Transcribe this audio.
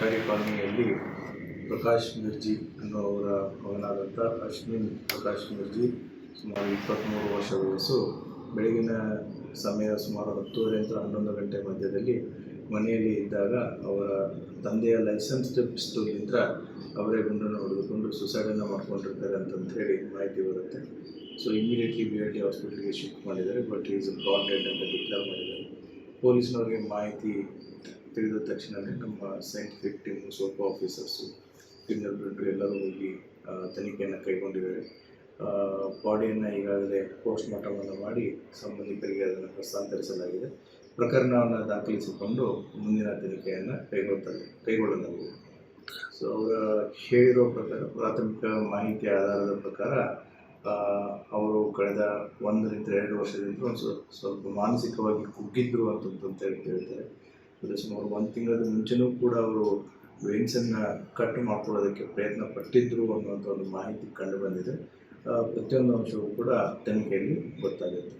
ಮನೆಯಲ್ಲಿ ಪ್ರಕಾಶ್ ಮಿರ್ಜಿ ಅನ್ನೋವರ ಮಗನಾದಂಥ ಅಶ್ವಿನ್ ಪ್ರಕಾಶ್ ಮಿರ್ಜಿ ಸುಮಾರು ಇಪ್ಪತ್ತ್ಮೂರು ವರ್ಷ ವಯಸ್ಸು. ಬೆಳಗಿನ ಸಮಯ ಸುಮಾರು ಹತ್ತುವರೆಯಿಂದ ಹನ್ನೊಂದು ಗಂಟೆ ಮಧ್ಯದಲ್ಲಿ ಮನೆಯಲ್ಲಿ ಇದ್ದಾಗ ಅವರ ತಂದೆಯ ಲೈಸೆನ್ಸ್ ಪಿಸ್ತೂಲಿಂದ ಅವರೇ ಗುಂಡನ್ನು ಹೊಡೆದುಕೊಂಡು ಸುಸೈಡನ್ನು ಮಾಡ್ಕೊಂಡಿರ್ತಾರೆ ಅಂತಂತ ಹೇಳಿ ಮಾಹಿತಿ ಬರುತ್ತೆ. So immediately B L T ಹಾಸ್ಪಿಟ್ಲಿಗೆ ಶಿಫ್ಟ್ ಮಾಡಿದ್ದಾರೆ ಬಟ್ ಈಸ್ ಬ್ರಾಡ್ ಡೆಡ್ ಅಂತ ಡಿಕ್ಲೇರ್ ಮಾಡಿದ್ದಾರೆ. ಪೊಲೀಸ್ನವರಿಗೆ ಮಾಹಿತಿ ತಿಳಿದ ತಕ್ಷಣವೇ ನಮ್ಮ ಸೈಂಟಿಫಿಕ್ ಟೀಮು ಸ್ವಲ್ಪ ಆಫೀಸರ್ಸು ಕ್ರಿಮಿನಲ್ ಪ್ರಿಂಟು ಎಲ್ಲರೂ ಹೋಗಿ ತನಿಖೆಯನ್ನು ಕೈಗೊಂಡಿದ್ದಾರೆ. ಬಾಡಿಯನ್ನು ಈಗಾಗಲೇ ಪೋಸ್ಟ್ ಮಾರ್ಟಮನ್ನು ಮಾಡಿ ಸಂಬಂಧಿಕರಿಗೆ ಅದನ್ನು ಹಸ್ತಾಂತರಿಸಲಾಗಿದೆ. ಪ್ರಕರಣವನ್ನು ದಾಖಲಿಸಿಕೊಂಡು ಮುಂದಿನ ತನಿಖೆಯನ್ನು ಕೈಗೊಳ್ತಾರೆ ಕೈಗೊಳ್ಳಲಾಗಿದೆ ಸೊ ಅವರ ಹೇಳಿರೋ ಪ್ರಕಾರ, ಪ್ರಾಥಮಿಕ ಮಾಹಿತಿ ಆಧಾರದ ಪ್ರಕಾರ ಅವರು ಕಳೆದ ಒಂದರಿಂದ ಎರಡು ವರ್ಷದಿಂದ ಒಂದು ಸ್ವಲ್ಪ ಮಾನಸಿಕವಾಗಿ ಕುಗ್ಗಿದ್ರು ಅಂತಂತ ಹೇಳಿ ಹೇಳ್ತಾರೆ ಸುಮಾರು ಒಂದು ತಿಂಗಳ ಮುಂಚೆನೂ ಕೂಡ ಅವರು ವೇನ್ಸನ್ನು ಕಟ್ ಮಾಡ್ಕೊಳ್ಳೋದಕ್ಕೆ ಪ್ರಯತ್ನ ಪಟ್ಟಿದ್ರು ಅನ್ನುವಂಥ ಒಂದು ಮಾಹಿತಿ ಕಂಡು ಬಂದಿದೆ. ಪ್ರತಿಯೊಂದು ಅಂಶವೂ ಕೂಡ ತನಿಖೆಯಲ್ಲಿ ಗೊತ್ತಾಗುತ್ತೆ.